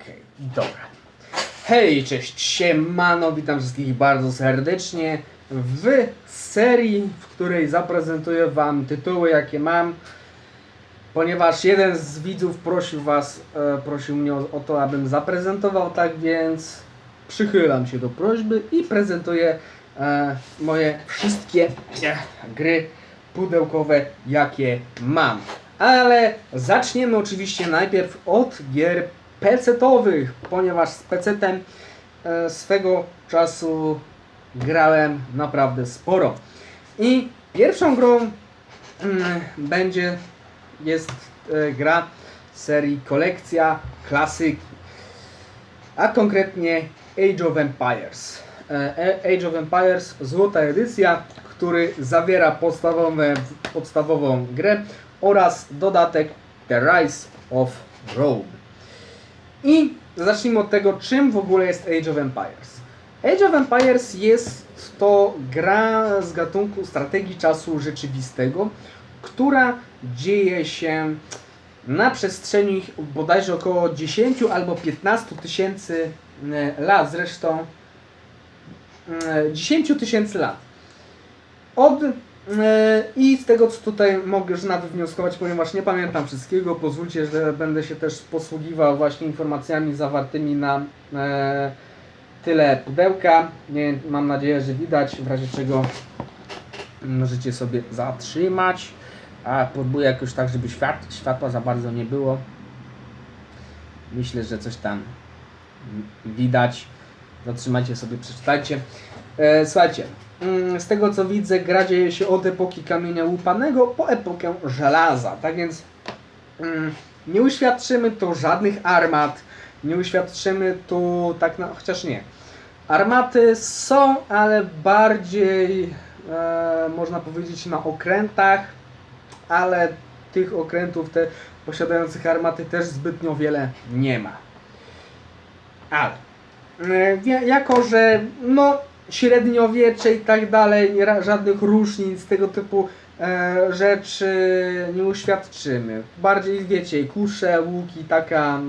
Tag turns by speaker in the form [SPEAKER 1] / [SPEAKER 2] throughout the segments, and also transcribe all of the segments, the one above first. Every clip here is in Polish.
[SPEAKER 1] Okej, dobra. Hej, cześć, siemano, witam wszystkich bardzo serdecznie w serii, w której zaprezentuję Wam tytuły, jakie mam, ponieważ jeden z widzów prosił Was, e, prosił mnie o, o to, abym zaprezentował, tak więc przychylam się do prośby i prezentuję e, moje wszystkie e, gry pudełkowe, jakie mam. Ale zaczniemy oczywiście najpierw od gier PC-towych, ponieważ z PC-tem e, swego czasu grałem naprawdę sporo. I pierwszą grą mm, będzie jest e, gra serii kolekcja klasyki, a konkretnie Age of Empires. E, Age of Empires złota edycja, który zawiera podstawowe, podstawową grę oraz dodatek The Rise of Rome. I zacznijmy od tego, czym w ogóle jest Age of Empires. Age of Empires jest to gra z gatunku strategii czasu rzeczywistego, która dzieje się na przestrzeni bodajże około 10 albo 15 tysięcy e, lat. Zresztą e, 10 tysięcy lat. Od e, i z tego co tutaj mogę już nawet wnioskować, ponieważ nie pamiętam wszystkiego, pozwólcie, że będę się też posługiwał właśnie informacjami zawartymi na e, tyle pudełka. Nie, mam nadzieję, że widać, w razie czego możecie sobie zatrzymać. A próbuję jakoś tak, żeby świat, światła za bardzo nie było. Myślę, że coś tam widać. Zatrzymajcie sobie, przeczytajcie. E, słuchajcie, mm, z tego co widzę, gra dzieje się od epoki kamienia łupanego po epokę żelaza. Tak więc mm, nie uświadczymy tu żadnych armat, nie uświadczymy tu tak na, chociaż nie. Armaty są, ale bardziej e, można powiedzieć na okrętach, ale tych okrętów te posiadających armaty też zbytnio wiele nie ma. Ale jako, że no średniowiecze i tak dalej, żadnych różnic, tego typu e, rzeczy nie uświadczymy. Bardziej wiecie, kusze, łuki, taka,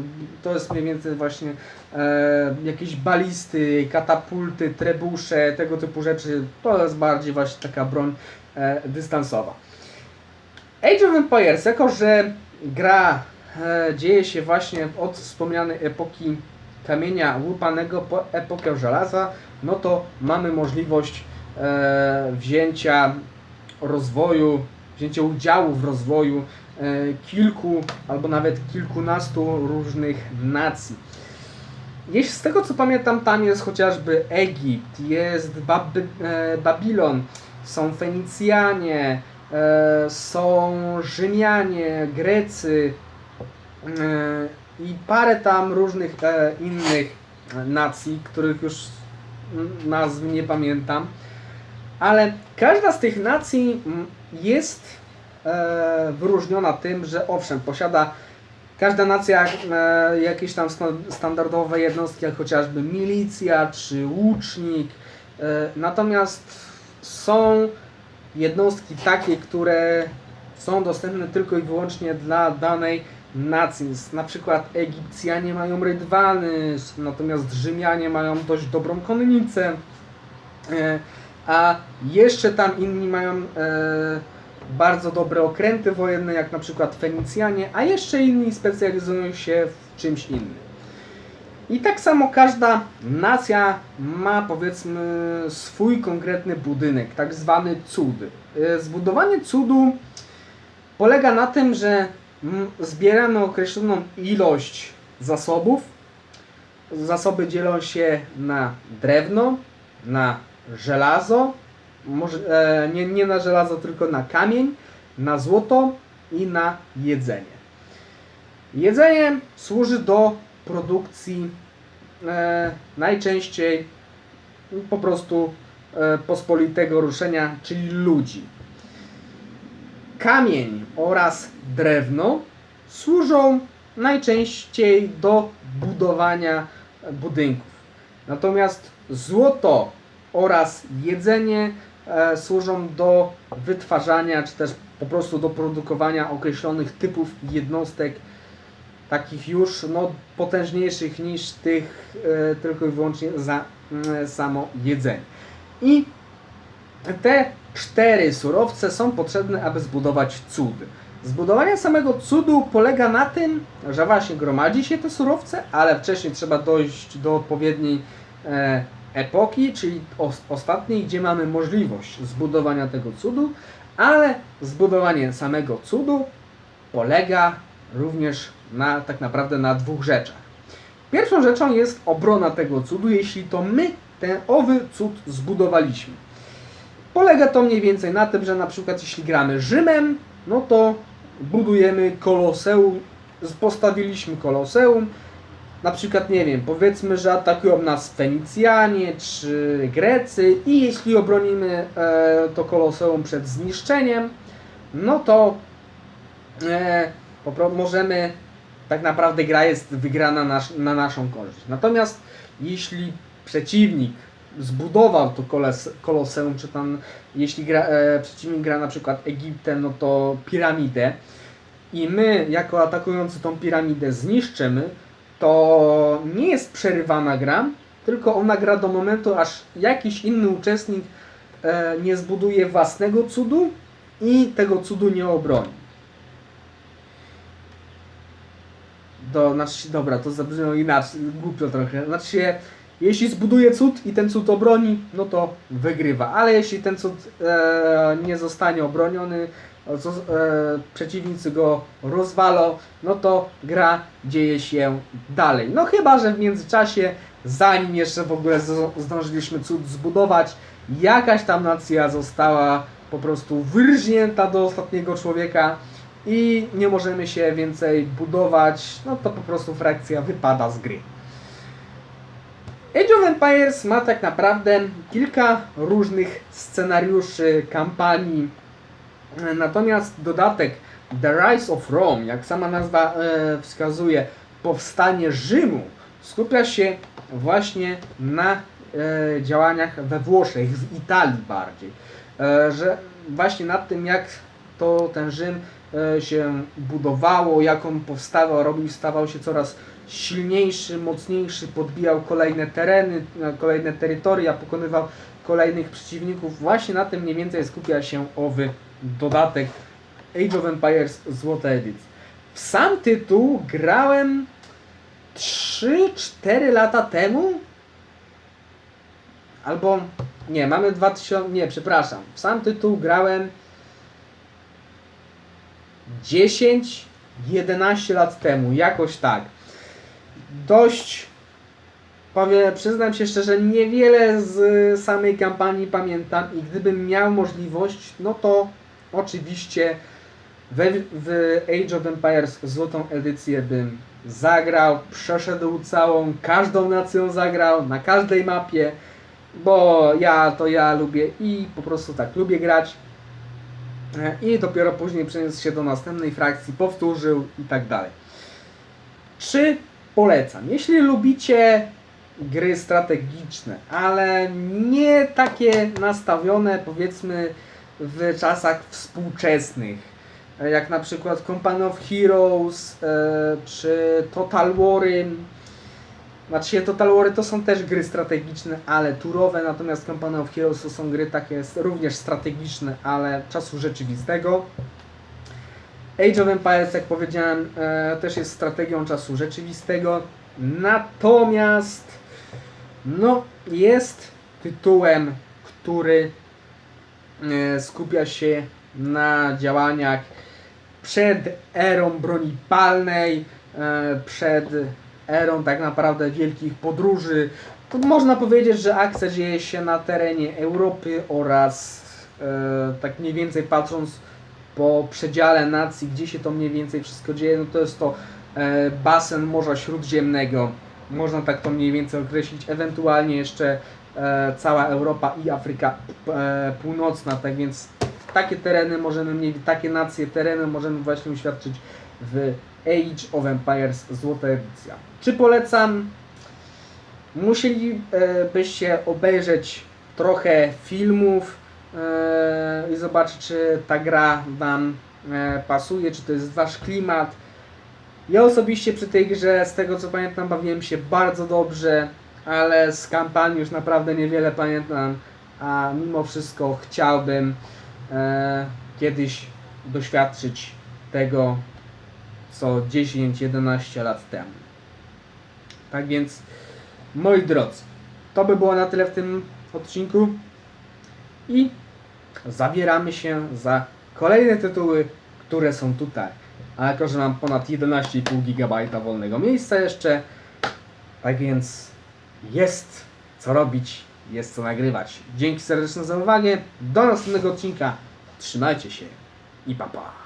[SPEAKER 1] to jest mniej więcej właśnie e, jakieś balisty, katapulty, trebusze, tego typu rzeczy. To jest bardziej właśnie taka broń e, dystansowa. Age of Empires, jako że gra e, dzieje się właśnie od wspomnianej epoki kamienia łupanego po epokę żelaza, no to mamy możliwość e, wzięcia rozwoju, wzięcia udziału w rozwoju e, kilku albo nawet kilkunastu różnych nacji. Jeśli z tego co pamiętam, tam jest chociażby Egipt, jest Baby, e, Babilon, są Fenicjanie, e, są Rzymianie, Grecy e, i parę tam różnych e, innych nacji, których już nazw nie pamiętam. Ale każda z tych nacji jest e, wyróżniona tym, że owszem, posiada każda nacja e, jakieś tam sta- standardowe jednostki, jak chociażby milicja czy łucznik. E, natomiast są jednostki takie, które są dostępne tylko i wyłącznie dla danej nacji. Na przykład Egipcjanie mają rydwany, natomiast Rzymianie mają dość dobrą konnicę. E, a jeszcze tam inni mają e, bardzo dobre okręty wojenne, jak na przykład Fenicjanie, a jeszcze inni specjalizują się w czymś innym. I tak samo każda nacja ma powiedzmy swój konkretny budynek, tak zwany cud. E, Zbudowanie cudu polega na tym, że mm, zbieramy określoną ilość zasobów. Zasoby dzielą się na drewno, na żelazo, może, e, nie, nie na żelazo, tylko na kamień, na złoto i na jedzenie. Jedzenie służy do produkcji e, najczęściej po prostu e, pospolitego ruszenia, czyli ludzi. Kamień oraz drewno służą najczęściej do budowania budynków. Natomiast złoto oraz jedzenie e, służą do wytwarzania, czy też po prostu do produkowania określonych typów jednostek takich już no, potężniejszych niż tych e, tylko i wyłącznie za mm, samo jedzenie. I te cztery surowce są potrzebne, aby zbudować cud. Zbudowanie samego cudu polega na tym, że właśnie gromadzi się te surowce, ale wcześniej trzeba dojść do odpowiedniej e, epoki, czyli os- ostatniej, gdzie mamy możliwość zbudowania tego cudu, ale zbudowanie samego cudu polega również na tak naprawdę na dwóch rzeczach. Pierwszą rzeczą jest obrona tego cudu, jeśli to my ten owy cud zbudowaliśmy. Polega to mniej więcej na tym, że na przykład jeśli gramy Rzymem, no to budujemy koloseum, postawiliśmy koloseum, na przykład nie wiem, powiedzmy, że atakują nas Fenicjanie czy Grecy i jeśli obronimy e, to koloseum przed zniszczeniem, no to e, możemy, tak naprawdę gra jest wygrana na naszą korzyść. Natomiast jeśli przeciwnik zbudował to koloseum, czy tam jeśli gra, e, przeciwnik gra na przykład Egiptem, no to piramidę i my jako atakujący tą piramidę zniszczymy, to nie jest przerywana gra, tylko ona gra do momentu, aż jakiś inny uczestnik e, nie zbuduje własnego cudu i tego cudu nie obroni. Do, znaczy, dobra, to zabrzmiało inaczej, głupio trochę. Znaczy jeśli zbuduje cud i ten cud obroni, no to wygrywa. Ale jeśli ten cud e, nie zostanie obroniony, co, e, przeciwnicy go rozwalą, no to gra dzieje się dalej. No chyba, że w międzyczasie, zanim jeszcze w ogóle zdążyliśmy cud zbudować, jakaś tam nacja została po prostu wyrżnięta do ostatniego człowieka i nie możemy się więcej budować, no to po prostu frakcja wypada z gry. Age of Empires ma tak naprawdę kilka różnych scenariuszy kampanii, natomiast dodatek The Rise of Rome, jak sama nazwa e, wskazuje, powstanie Rzymu, skupia się właśnie na e, działaniach we Włoszech, w Italii bardziej. E, że właśnie nad tym, jak to ten Rzym się budowało, jak on powstawał, robił, stawał się coraz silniejszy, mocniejszy, podbijał kolejne tereny, kolejne terytoria, pokonywał kolejnych przeciwników. Właśnie na tym mniej więcej skupia się owy dodatek Age of Empires Złota Edycja. W sam tytuł grałem 3-4 lata temu. Albo nie, mamy 2000, nie, przepraszam. W sam tytuł grałem 10 11 lat temu, jakoś tak. Dość Powiem, przyznam się szczerze, niewiele z samej kampanii pamiętam i gdybym miał możliwość, no to oczywiście we, w Age of Empires złotą edycję bym zagrał, przeszedł całą, każdą nacją zagrał, na każdej mapie, bo ja to ja lubię i po prostu tak lubię grać. E, I dopiero później przeniósł się do następnej frakcji, powtórzył i tak dalej. Czy polecam? Jeśli lubicie gry strategiczne, ale nie takie nastawione powiedzmy w czasach współczesnych, jak na przykład Company of Heroes e, czy Total Wary. Znaczy Total Wary to są też gry strategiczne, ale turowe, natomiast Company of Heroes to są gry takie również strategiczne, ale czasu rzeczywistego. Age of Empires, jak powiedziałem, e, też jest strategią czasu rzeczywistego. Natomiast no, jest tytułem, który e, skupia się na działaniach przed erą broni palnej, e, przed erą tak naprawdę wielkich podróży. Można powiedzieć, że akcja dzieje się na terenie Europy oraz tak mniej więcej patrząc po przedziale nacji, gdzie się to mniej więcej wszystko dzieje, no to jest to e, basen Morza Śródziemnego. Można tak to mniej więcej określić. Ewentualnie jeszcze e, cała Europa i Afryka e, Północna. Tak więc takie tereny możemy mieć, takie nacje, tereny możemy właśnie uświadczyć w Age of Empires Złota Edycja. Czy polecam? Musielibyście obejrzeć trochę filmów i zobaczyć, czy ta gra Wam e, pasuje, czy to jest Wasz klimat. Ja osobiście przy tej grze, z tego co pamiętam, bawiłem się bardzo dobrze, ale z kampanii już naprawdę niewiele pamiętam, a mimo wszystko chciałbym e, kiedyś doświadczyć tego, co 10-11 lat temu. Tak więc, moi drodzy, to by było na tyle w tym odcinku i zabieramy się za kolejne tytuły, które są tutaj. A jako, że mam ponad 11,5 GB wolnego miejsca jeszcze, tak więc jest co robić, jest co nagrywać. Dzięki serdeczne za uwagę, do następnego odcinka, trzymajcie się i pa pa.